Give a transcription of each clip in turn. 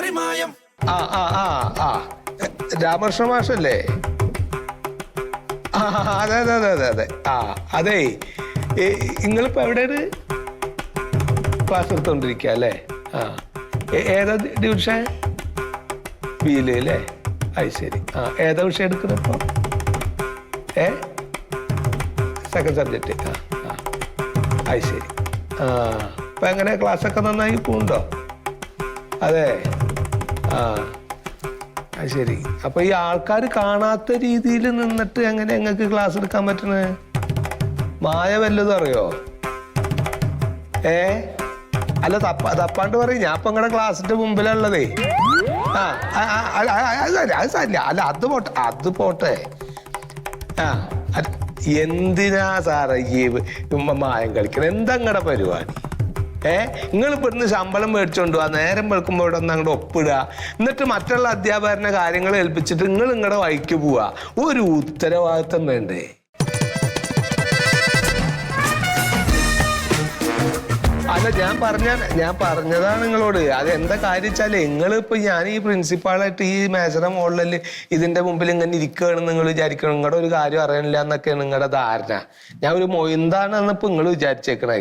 മറിമായം. ആ ആ ആ ആ. രാമകൃഷ്ണ മാഷല്ലേ അതെ അതെ അതെ അതെ അതെ. ആ അതെ. നിങ്ങളിപ്പോ എവിടെയാണ്? ക്ലാസ് എടുത്തോണ്ടിരിക്കുക അല്ലേ? ആ. ഏതാ ഡിവിഷൻ ബിയിൽ അല്ലേ അത് ശരി. ആ ഏതാ വിഷയം എടുക്കുന്നത് ഇപ്പൊ? ഏ? സെക്കൻഡ് സബ്ജക്റ്റ് ആ ആ. അത് ശരി. ആ ഇപ്പൊ എങ്ങനെ? ക്ലാസ്സൊക്കെ നന്നായി പോകുന്നുണ്ടോ? അതെ. ആ. ശരി. അപ്പൊ ഈ ആൾക്കാർ കാണാത്ത രീതിയിൽ നിന്നിട്ട് എങ്ങനെ ഞങ്ങൾക്ക് ക്ലാസ് എടുക്കാൻ പറ്റണേ? മായ വല്ലതും അറിയോ? ഏ? അല്ല തപ്പ തപ്പാണ്ട് പറയും. ഞാൻ ഇപ്പൊ നിങ്ങളുടെ ക്ലാസ്സിന്റെ മുമ്പിലുള്ളതേ ആ അല്ല അത് പോട്ടെ അത് പോട്ടെ. ആ എന്തിനാ സാറേ ഈ മായം കളിക്കണം? എന്താ നിങ്ങളുടെ പരിപാടി? ഏ? നിങ്ങൾ ഇവിടുന്ന് ശമ്പളം മേടിച്ചോണ്ട് പോവാ നേരം വെളുക്കുമ്പോൾ ഇവിടെ ഒന്ന് അങ്ങോട്ട് ഒപ്പിടുക എന്നിട്ട് മറ്റുള്ള അധ്യാപകരുടെ കാര്യങ്ങൾ ഏൽപ്പിച്ചിട്ട് നിങ്ങൾ നിങ്ങളുടെ വഴിക്ക് പോവുക ഒരു ഉത്തരവാദിത്തം വേണ്ടേ? അല്ല ഞാൻ പറഞ്ഞ ഞാൻ പറഞ്ഞതാണ് നിങ്ങളോട്. അത് എന്താ കാര്യം വെച്ചാൽ നിങ്ങൾ ഇപ്പൊ ഞാൻ ഈ പ്രിൻസിപ്പാളായിട്ട് ഈ മേജറ മോഡലിൽ ഇതിന്റെ മുമ്പിൽ ഇങ്ങനെ ഇരിക്കുകയാണെന്ന് നിങ്ങൾ വിചാരിക്കണം. നിങ്ങളുടെ ഒരു കാര്യം അറിയണില്ല എന്നൊക്കെയാണ് നിങ്ങളുടെ ധാരണ. ഞാൻ ഒരു മൊയിന്താണെന്നിപ്പോൾ നിങ്ങൾ വിചാരിച്ചേക്കണേ.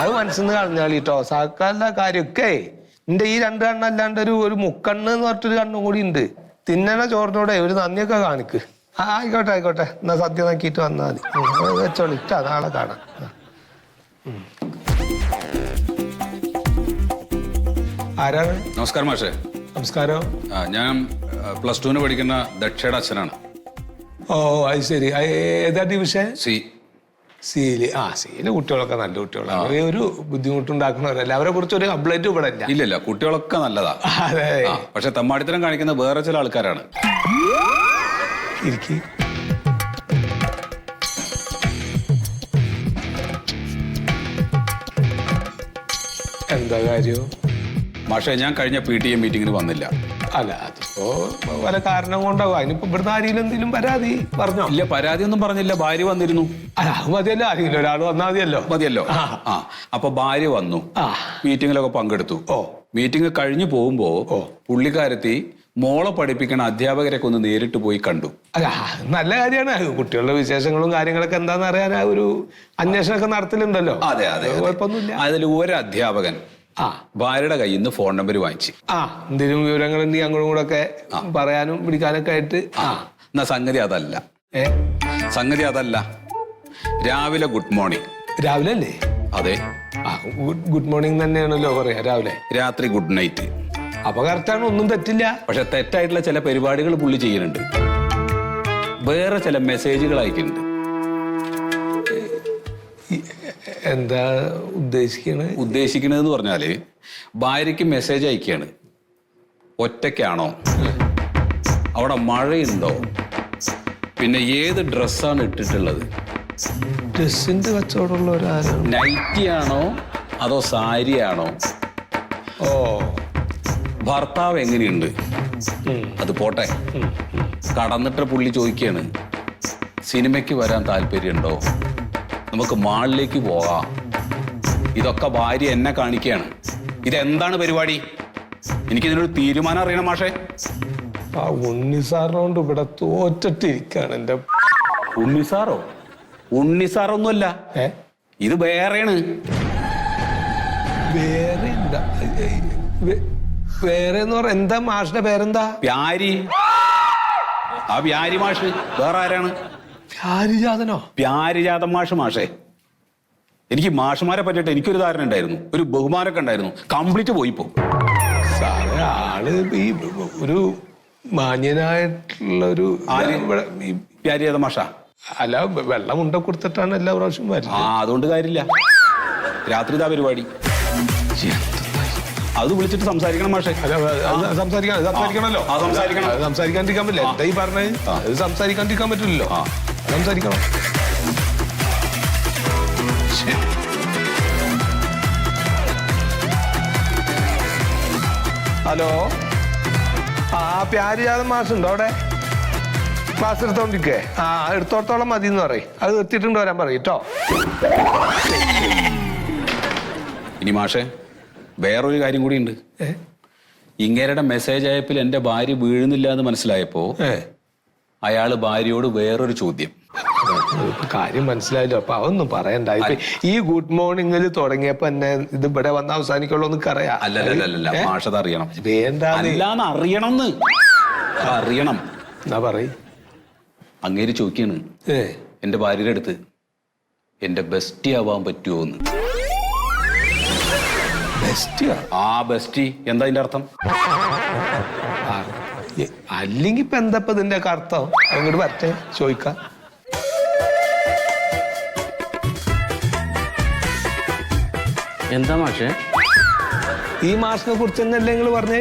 അത് മനസ്സിൽ നിന്ന് കളഞ്ഞാളിട്ടോ സാക്കാരിന്റെ കാര്യമൊക്കെ എന്റെ ഈ രണ്ട് കണ്ണല്ലാണ്ട് ഒരു ഒരു മുക്കണ്ണ് എന്ന് പറഞ്ഞിട്ടൊരു കണ്ണും കൂടി ഉണ്ട് തിന്നണ ചോറിനോടെ ഒരു നന്ദിയൊക്കെ കാണിക്ക്. ആ ആയിക്കോട്ടെ ആയിക്കോട്ടെ. എന്നാ സദ്യ നോക്കിയിട്ട് വന്നാൽ മതി വെച്ചോളി. ഇട്ടാ നാളെ കാണാം. ആരാണ്? നമസ്കാരം മാഷേ. നമസ്കാരം. ഞാൻ പ്ലസ് ടുവിന് പഠിക്കുന്ന ദക്ഷയുടെ അച്ഛനാണ്. ഓ അത് ശരി. ഏതാ ഡിവിഷൻ? സി. സീൽ. ആ സീൽ കുട്ടികളൊക്കെ നല്ല കുട്ടികളാണ്. അവരെ ഒരു ബുദ്ധിമുട്ടുണ്ടാക്കുന്നവരല്ല. അവരെ കുറിച്ച് ഒരു കംപ്ലൈന്റ് ഇവിടെ ഇല്ല ഇല്ലല്ല കുട്ടികളൊക്കെ നല്ലതാ. അതെ. പക്ഷെ തമ്മാടിത്തരം കാണിക്കുന്ന വേറെ ചില ആൾക്കാരാണ്. ഇരിക്കി. എന്താ കാര്യം? മാഷെ ഞാൻ കഴിഞ്ഞ പി ടി എം മീറ്റിങ്ങിന് വന്നില്ല. അല്ല. അതിപ്പോ വല്ല കാരണം കൊണ്ടാവും അതിനിപ്പോ ഇവിടുന്ന് ആരെങ്കിലും എന്തെങ്കിലും പരാതി പറഞ്ഞോ? ഇല്ല പരാതി ഒന്നും പറഞ്ഞില്ല. ഭാര്യ വന്നിരുന്നു. അല്ല അത് മതിയല്ലോ. ആരെങ്കിലും ഒരാൾ വന്നാൽ മതിയല്ലോ. മതിയല്ലോ. ആ. അപ്പൊ ഭാര്യ വന്നു. മീറ്റിങ്ങിലൊക്കെ പങ്കെടുത്തു. ഓ. മീറ്റിംഗ് കഴിഞ്ഞു പോകുമ്പോ. പുള്ളിക്കാരത്തി മോളെ പഠിപ്പിക്കണ അധ്യാപകരൊക്കെ ഒന്ന് നേരിട്ട് പോയി കണ്ടു. അല്ല നല്ല കാര്യമാണ്. കുട്ടികളുടെ വിശേഷങ്ങളും കാര്യങ്ങളൊക്കെ എന്താണെന്ന് അറിയാൻ ആ ഒരു അന്വേഷണമൊക്കെ നടത്തലുണ്ടല്ലോ. അതെ അതെ. അത് കുഴപ്പമൊന്നുമില്ല. അതിൽ ഒരു അധ്യാപകൻ ആ. ഭാര്യയുടെ കയ്യിൽ നിന്ന് ഫോൺ നമ്പർ വാങ്ങിച്ചു. ആ. എന്തെങ്കിലും വിവരങ്ങൾ എന്തെങ്കിലും അങ്ങോട്ടും കൂടെ ഒക്കെ പറയാനും പിടിക്കാനൊക്കെ ആയിട്ട്. ആ. എന്നാ സംഗതി അതല്ല. ഏ? സംഗതി അതല്ല. രാവിലെ ഗുഡ് മോർണിംഗ്. രാവിലെ അല്ലേ അതെ. ആ ഗുഡ് ഗുഡ് മോർണിംഗ് തന്നെയാണല്ലോ പറയാ രാവിലെ. രാത്രി ഗുഡ് നൈറ്റ്. അപ്പൊ കറക്റ്റാണ് ഒന്നും തെറ്റില്ല. പക്ഷെ തെറ്റായിട്ടുള്ള ചില പരിപാടികൾ പുള്ളി ചെയ്യുന്നുണ്ട്. വേറെ ചില മെസ്സേജുകൾ അയക്കുന്നുണ്ട്. എന്താ ഉദ്ദേശിക്കണത് ഉദ്ദേശിക്കണതെന്ന് പറഞ്ഞാൽ ഭാര്യയ്ക്ക് മെസ്സേജ് അയക്കുകയാണ്. ഒറ്റയ്ക്കാണോ? അവിടെ മഴയുണ്ടോ? പിന്നെ ഏത് ഡ്രസ്സാണ് ഇട്ടിട്ടുള്ളത്? ഡ്രസ്സിന്റെ കച്ചവടമുള്ള നൈറ്റി ആണോ അതോ സാരി ആണോ ഓ. ഭർത്താവ് എങ്ങനെയുണ്ട്. അത് പോട്ടെ. കടന്നിട്ട് പുള്ളി ചോദിക്കുകയാണ്. സിനിമയ്ക്ക് വരാൻ താല്പര്യമുണ്ടോ? നമുക്ക് മാളിലേക്ക് പോകാം. ഇതൊക്കെ ഭാര്യ എന്നെ കാണിക്കുകയാണ് ഇതെന്താണ് പരിപാടി? എനിക്കിതിനൊരു തീരുമാനം അറിയണം മാഷേ. ആ ഉണ്ണി സാറിനോണ്ട് ഇവിടെ തോറ്റിട്ടിരിക്കാണ് എന്റെ ഉണ്ണിസാറോ ഉണ്ണി സാറൊന്നുമല്ല. ഇത് വേറെയാണ്. വേറെ എന്താ വേറെ എന്ന് പറ എന്താ മാഷിന്റെ പേരെന്താ? പ്യാരി. ആ പ്യാരി മാഷ് വേറെ ആരാണ്? ഹരിജാതനോ പ്യാരിജാതം മാഷ് മാഷേ. എനിക്ക് മാഷുമാരെ പറ്റിട്ട് എനിക്കൊരു ധാരണ ഉണ്ടായിരുന്നു. ഒരു ബഹുമാനമൊക്കെ ഉണ്ടായിരുന്നു. കംപ്ലീറ്റ് പോയിപ്പോ. സാറേ ആൾ ഈ ഒരു മാന്യനായിട്ടുള്ള ഒരു പ്യാരിജാത മാഷ? അല്ല വെള്ളം ഉണ്ട കൊടുത്തിട്ടാണ് എല്ലാ പ്രാവശ്യം ആ വരുന്നത് അതുകൊണ്ട് കാര്യമില്ല. രാത്രി ഇതാ പരിപാടി അത് വിളിച്ചിട്ട് സംസാരിക്കണം മാഷേ. സംസാരിക്കണം സംസാരിക്കണല്ലോ ആ, സംസാരിക്കണം. അത് സംസാരിക്കാണ്ടിരിക്കാൻ പറ്റില്ല. എന്താ ഈ പറഞ്ഞത്? അത് സംസാരിക്കാണ്ടിരിക്കാൻ പറ്റില്ലല്ലോ. ആ. സംസാരിക്കണം. ഹലോ? ആ പ്യാരിജാതം മാസുണ്ടോ അവിടെ? ക്ലാസ് എടുത്തോണ്ടിരിക്കേ ആ എടുത്തോടത്തോളം മതി എന്ന് പറയും. അത് എത്തിയിട്ടുണ്ട് വരാൻ പറയും കേട്ടോ. ഇനി മാഷേ വേറൊരു കാര്യം കൂടി ഉണ്ട് ഇങ്ങേരുടെ മെസ്സേജ് അയപ്പിൽ എന്റെ ഭാര്യ വീഴുന്നില്ല എന്ന് മനസ്സിലായപ്പോ ഏ അയാൾ ഭാര്യയോട് വേറൊരു ചോദ്യം. കാര്യം മനസ്സിലായല്ലോ. അപ്പൊ അതൊന്നും പറയണ്ട. ഇപ്പൊ ഈ ഗുഡ് മോർണിംഗിൽ തുടങ്ങിയപ്പോ എന്നെ ഇത് ഇവിടെ വന്ന് അവസാനിക്കുള്ളൂ അറിയാം? അറിയണം. വേണ്ടാന്ന്. അറിയണം അറിയണം. എന്നാ പറയ്. അങ്ങേര് ചോദിക്കാണ് ഏ? എന്റെ ഭാര്യയുടെ അടുത്ത് എന്റെ ബെസ്റ്റി ആവാൻ പറ്റുമോ എന്ന്? ബെസ്റ്റിയാ ആ? ബെസ്റ്റി എന്താ അതിന്റെ അർത്ഥം? അല്ലെങ്കിൽ ഇപ്പൊ എന്താ ഇപ്പൊ ഇതിന്റെ ഒക്കെ അർത്ഥം? അങ്ങോട്ട് പറ്റേ ചോദിക്കാം. എന്താ മാഷേ? ഈ മാഷിനെ കുറിച്ച് തന്നെ നിങ്ങൾ പറഞ്ഞേ?